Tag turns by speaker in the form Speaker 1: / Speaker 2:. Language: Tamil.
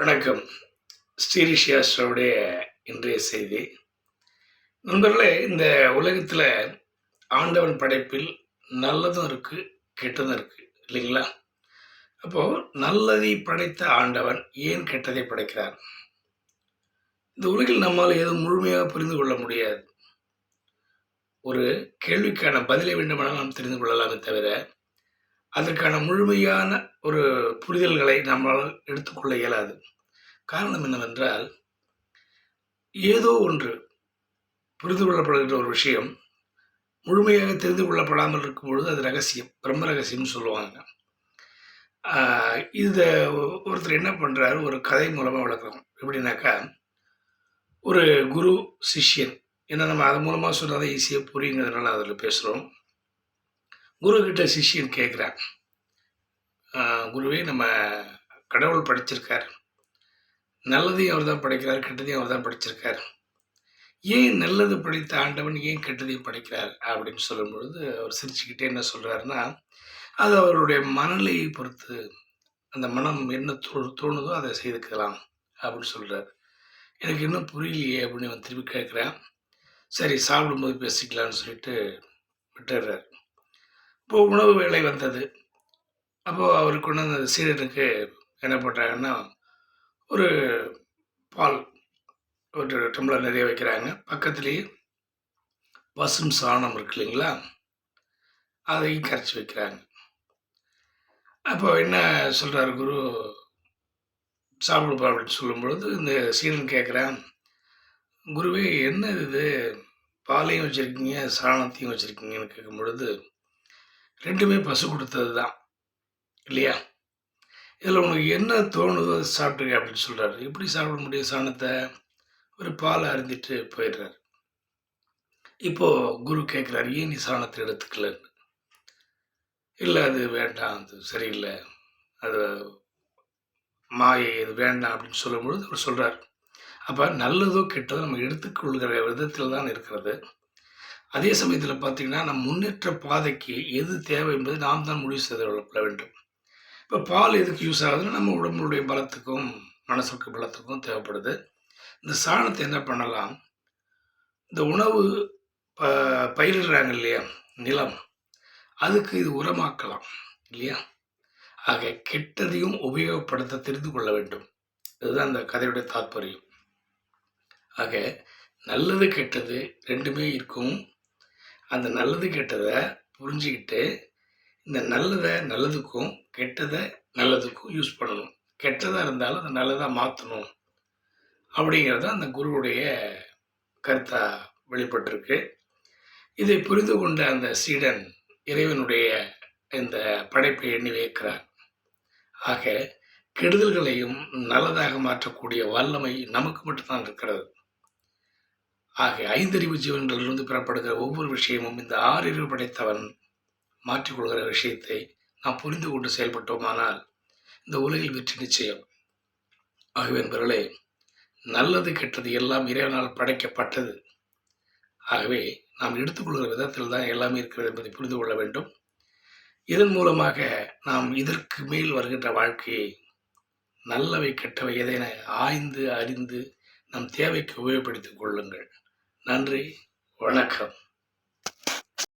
Speaker 1: வணக்கம். ஸ்ரீரிஷியாஸ்டருடைய இன்றைய செய்தி. நண்பர்களே இந்த உலகத்தில் ஆண்டவன் படைப்பில் நல்லதும் இருக்குது கெட்டதும் இருக்குது இல்லைங்களா? அப்போது நல்லதை படைத்த ஆண்டவன் ஏன் கெட்டதை படைக்கிறார்? இந்த உலகில் நம்மால் எதுவும் முழுமையாக புரிந்து கொள்ள முடியாது. ஒரு கேள்விக்கான பதிலை வேண்டுமானால் நாம் தெரிந்து கொள்ளலாமே தவிர அதற்கான முழுமையான ஒரு புரிதல்களை நம்மளால் எடுத்துக்கொள்ள இயலாது. காரணம் என்னவென்றால் ஏதோ ஒன்று புரிந்து கொள்ளப்படுகின்ற ஒரு விஷயம் முழுமையாக தெரிந்து கொள்ளப்படாமல் இருக்கும் பொழுது அது ரகசியம் பிரம்ம ரகசியம்னு சொல்லுவாங்க. இதை ஒருத்தர் என்ன பண்ணுறாரு ஒரு கதை மூலமாக விளக்குறோம் எப்படின்னாக்கா ஒரு குரு சிஷ்யன். ஏன்னா நம்ம அது மூலமாக சொன்னதை ஈஸியாக புரியுங்கிறதுனால அதில் பேசுகிறோம் குரு சிஷியன் சிஷ்யன் கேட்குறான் குருவே நம்ம கடவுள் படிச்சிருக்கார். நல்லதையும் அவர் தான் படிக்கிறார் கெட்டதையும் அவர் தான் படிச்சிருக்கார். ஏன் நல்லது படித்த ஆண்டவன் ஏன் கெட்டதையும் படிக்கிறார் அப்படின்னு சொல்லும் பொழுது அவர் சிரிச்சுக்கிட்டே என்ன சொல்கிறாருன்னா அது அவருடைய மனநிலையை பொறுத்து அந்த மனம் என்ன தோ தோணுதோ அதை செய்துக்கலாம் அப்படின்னு சொல்கிறார் எனக்கு இன்னும் புரியலையே அப்படின்னு அவன் திருப்பி கேட்குறான் சரி சாப்பிடும்போது பேசிக்கலாம்னு சொல்லிட்டு விட்டுடுறார் இப்போ உணவு வேலை வந்தது. அப்போது அவருக்கு கொண்டு அந்த சீடனுக்கு என்ன பண்ணுறாங்கன்னா ஒரு பால் ஒரு டம்ளர் நிறைய வைக்கிறாங்க. பக்கத்துலேயே பசும் சாணம் இருக்கு இல்லைங்களா? அதையும் கரைச்சி வைக்கிறாங்க. அப்போ என்ன சொல்கிறார் குரு? சாப்பிடுப்பா அப்படின்னு சொல்லும் பொழுது இந்த சீடன் கேட்குறான் குருவே என்ன இது? பாலையும் வச்சுருக்கீங்க சாணத்தையும் வச்சுருக்கீங்கன்னு கேட்கும் பொழுது ரெண்டுமே பசு கொடுத்தது தான் இல்லையா? இதில் உனக்கு என்ன தோணுதோ அதை சாப்பிட்டுக்க அப்படின்னு சொல்கிறாரு எப்படி சாப்பிட முடியும்? சாணத்தை ஒரு பாலை அருந்திட்டு போயிடுறாரு. இப்போது குரு கேட்குறாரு ஏன் நீ சாணத்தை எடுத்துக்கலன்னு? இல்லை அது வேண்டாம். அது சரியில்லை. அது மாயை இது வேண்டாம். அப்படின்னு சொல்லும்பொழுது அவர் சொல்கிறார் அப்போ நல்லதோ கெட்டதோ நம்ம எடுத்துக்கொள்கிற விதத்தில் தான் இருக்கிறது. அதே சமயத்தில் பார்த்தீங்கன்னா நம் முன்னேற்ற பாதைக்கு எது தேவை என்பது நாம் தான் முடிவு செய்து கொள்ள வேண்டும். இப்போ பால் எதுக்கு யூஸ் ஆகுதுன்னா நம்ம உடம்புடைய பலத்துக்கும் மனசுக்கு பலத்துக்கும் தேவைப்படுது. இந்த சாணத்தை என்ன பண்ணலாம்? இந்த உணவு ப பயிரிடுறாங்க இல்லையா? நிலம். அதுக்கு இது உரமாக்கலாம் இல்லையா? ஆக கெட்டதையும் உபயோகப்படுத்த தெரிந்து கொள்ள வேண்டும். இதுதான் அந்த கதையுடைய தாற்பயம் ஆக நல்லது கெட்டது ரெண்டுமே இருக்கும். அந்த நல்லது கெட்டதை புரிஞ்சுக்கிட்டு இந்த நல்லதை நல்லதுக்கும் கெட்டதை நல்லதுக்கும் யூஸ் பண்ணணும். கெட்டதாக இருந்தாலும் அதை நல்லதாக மாற்றணும் அப்படிங்கிறது அந்த குருவுடைய கருத்தாக வெளிப்பட்டிருக்கு. இதை புரிந்து கொண்ட அந்த சீடன் இறைவனுடைய இந்த படைப்பை எண்ணி வைக்கிறார். ஆக கெடுதல்களையும் நல்லதாக மாற்றக்கூடிய வல்லமை நமக்கு மட்டும்தான் இருக்கிறது. ஆகிய ஐந்தறிவு ஜீவன்களிலிருந்து பெறப்படுகிற ஒவ்வொரு விஷயமும் இந்த ஆறறிவு படைத்தவன் மாற்றிக்கொள்கிற விஷயத்தை நாம் புரிந்து கொண்டு செயல்பட்டோமானால் இந்த உலகில் வெற்றி நிச்சயம். ஆகவே என்பவர்களே நல்லது கெட்டது எல்லாம் இறைவனால் படைக்கப்பட்டது. ஆகவே நாம் எடுத்துக்கொள்கிற விதத்தில் தான் எல்லாமே இருக்கிறது என்பதை புரிந்து கொள்ள வேண்டும். இதன் மூலமாக நாம் இதற்கு மேல் வருகின்ற வாழ்க்கையை நல்லவை கெட்டவை எதென ஆய்ந்து அறிந்து நம் தேவைக்கு உபயோகப்படுத்திக் கொள்ளுங்கள். நன்றி. வணக்கம்.